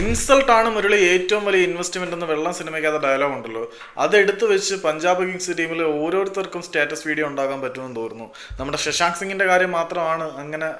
Insult ആണ് മുരളി ഏറ്റവും വലിയ ഇൻവെസ്റ്റ്മെന്റ് എന്ന് വെള്ളം സിനിമയ്ക്കകത്ത് ഡയലോഗ് ഉണ്ടല്ലോ. അത് എടുത്തു വെച്ച് പഞ്ചാബ് കിങ്സ് ടീമിൽ ഓരോരുത്തർക്കും സ്റ്റാറ്റസ് വീഡിയോ ഉണ്ടാക്കാൻ പറ്റുമെന്ന് തോന്നുന്നു. നമ്മുടെ ശശാങ്ക് സിംഗിന്റെ കാര്യം മാത്രമാണ് അങ്ങനെ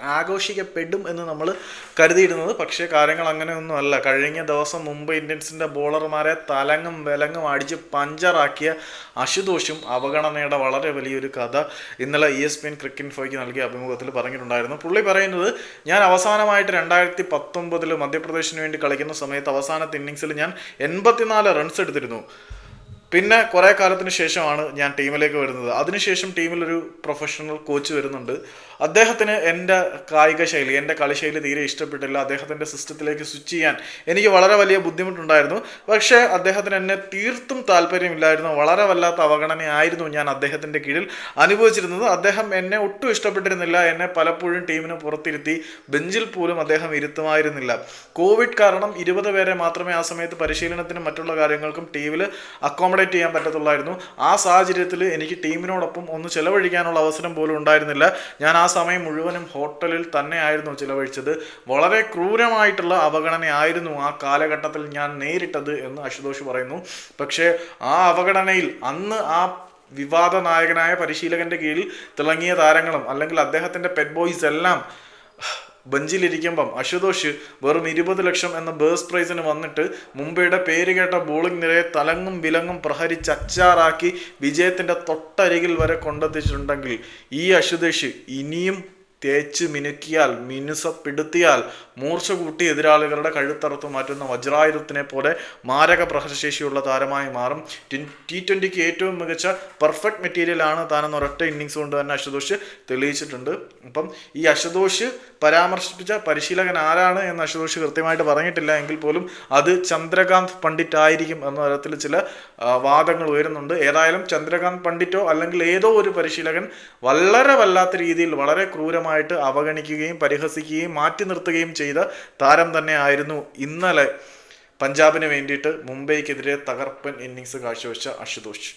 ആഘോഷിക്കപ്പെടും എന്ന് നമ്മൾ കരുതിയിരുന്നത്. പക്ഷേ കാര്യങ്ങൾ അങ്ങനെയൊന്നും അല്ല. കഴിഞ്ഞ ദിവസം മുംബൈ ഇന്ത്യൻസിന്റെ ബോളർമാരെ തലങ്ങും വിലങ്ങും അടിച്ച് പഞ്ചറാക്കിയ അശുതോഷും അവഗണനയുടെ വളരെ വലിയൊരു കഥ ഇന്നലെ E S P N cricket ഫോയ്ക്ക് നൽകിയ അഭിമുഖത്തിൽ പറഞ്ഞിട്ടുണ്ടായിരുന്നു. പുള്ളി പറയുന്നത് ഞാൻ അവസാനമായിട്ട് രണ്ടായിരത്തി പത്തൊമ്പതിൽ മധ്യപ്രദേശിന് വേണ്ടി കളിക്കുന്ന സമയത്ത് അവസാനത്തെ ഇന്നിങ്സിൽ ഞാൻ എൺപത്തിനാല് റൺസ് എടുത്തിരുന്നു. പിന്നെ കുറേ കാലത്തിന് ശേഷമാണ് ഞാൻ ടീമിലേക്ക് വരുന്നത്. അതിനുശേഷം ടീമിലൊരു പ്രൊഫഷണൽ കോച്ച് വരുന്നുണ്ട്. അദ്ദേഹത്തിന് എന്റെ കായിക ശൈലി എന്റെ കളിശൈലി തീരെ ഇഷ്ടപ്പെട്ടില്ല. അദ്ദേഹത്തിന്റെ സിസ്റ്റത്തിലേക്ക് സ്വിച്ച് ചെയ്യാൻ എനിക്ക് വളരെ വലിയ ബുദ്ധിമുട്ടുണ്ടായിരുന്നു. പക്ഷേ അദ്ദേഹത്തിന് എന്നെ തീർത്തും താല്പര്യമില്ലായിരുന്നു. വളരെ വല്ലാത്ത അവഗണനയായിരുന്നു ഞാൻ അദ്ദേഹത്തിന്റെ കീഴിൽ അനുഭവിച്ചിരുന്നത്. അദ്ദേഹം എന്നെ ഒട്ടും ഇഷ്ടപ്പെട്ടിരുന്നില്ല. എന്നെ പലപ്പോഴും ടീമിന് പുറത്തിരുത്തി ബെഞ്ചിൽ പോലും അദ്ദേഹം ഇരുത്തുമായിരുന്നില്ല. കോവിഡ് കാരണം ഇരുപത് പേരെ മാത്രമേ ആ സമയത്ത് പരിശീലനത്തിനും മറ്റുള്ള കാര്യങ്ങൾക്കും ടീമിൽ അക്കോമഡേറ്റ് ചെയ്യാൻ പറ്റത്തുള്ളായിരുന്നു. ആ സാഹചര്യത്തിൽ എനിക്ക് ടീമിനോടൊപ്പം ഒന്ന് ചിലവഴിക്കാനുള്ള അവസരം പോലും ഉണ്ടായിരുന്നില്ല. ഞാൻ ആ സമയം മുഴുവനും ഹോട്ടലിൽ തന്നെയായിരുന്നു ചിലവഴിച്ചത്. വളരെ ക്രൂരമായിട്ടുള്ള അവഗണനയായിരുന്നു ആ കാലഘട്ടത്തിൽ ഞാൻ നേരിട്ടത് എന്ന് അശുതോഷ് പറയുന്നു. പക്ഷേ ആ അവഗണനയിൽ അന്ന് ആ വിവാദ നായകനായ പരിശീലകന്റെ കീഴിൽ തിളങ്ങിയ താരങ്ങളും അല്ലെങ്കിൽ അദ്ദേഹത്തിന്റെ പെറ്റ് ബോയ്സ് എല്ലാം ബെഞ്ചിലിരിക്കുമ്പം അശുതോഷ് വെറും ഇരുപത് ലക്ഷം എന്ന ബേഴ്സ് പ്രൈസിന് വന്നിട്ട് മുംബൈയുടെ പേര് കേട്ട ബോളിംഗ് നിരയെ തലങ്ങും വിലങ്ങും പ്രഹരിച്ച് അച്ചാറാക്കി വിജയത്തിന്റെ തൊട്ടരികിൽ വരെ കൊണ്ടെത്തിച്ചിട്ടുണ്ടെങ്കിൽ ഈ അശുതോഷ് ഇനിയും തേച്ച് മിനുക്കിയാൽ മിനുസപ്പെടുത്തിയാൽ മൂർച്ച കൂട്ടി എതിരാളികളുടെ കഴുത്തറുത്ത് മാറ്റുന്ന വജ്രായുധത്തിനെ പോലെ മാരക പ്രഹരശേഷിയുള്ള താരമായി മാറും. ടി ട്വന്റിക്ക് ഏറ്റവും മികച്ച പെർഫെക്റ്റ് മെറ്റീരിയലാണ് താനെന്ന് ഒരൊറ്റ ഇന്നിങ്സ് കൊണ്ട് തന്നെ അശുതോഷ് തെളിയിച്ചിട്ടുണ്ട്. അപ്പം ഈ അശുതോഷ് പരാമർശിപ്പിച്ച പരിശീലകൻ ആരാണ് എന്ന് അശുതോഷ് കൃത്യമായിട്ട് പറഞ്ഞിട്ടില്ല. എങ്കിൽ പോലും അത് ചന്ദ്രകാന്ത് പണ്ഡിറ്റ് ആയിരിക്കും എന്ന തരത്തിൽ ചില വാദങ്ങൾ ഉയരുന്നുണ്ട്. ഏതായാലും ചന്ദ്രകാന്ത് പണ്ഡിറ്റോ അല്ലെങ്കിൽ ഏതോ ഒരു പരിശീലകൻ വളരെ വല്ലാത്ത രീതിയിൽ വളരെ ക്രൂരമായിട്ട് അവഗണിക്കുകയും പരിഹസിക്കുകയും മാറ്റി നിർത്തുകയും ചെയ്ത താരം തന്നെയായിരുന്നു ഇന്നലെ പഞ്ചാബിന് വേണ്ടിയിട്ട് മുംബൈക്കെതിരെ തകർപ്പൻ ഇന്നിങ്സ് കാഴ്ചവെച്ച അശുതോഷ്.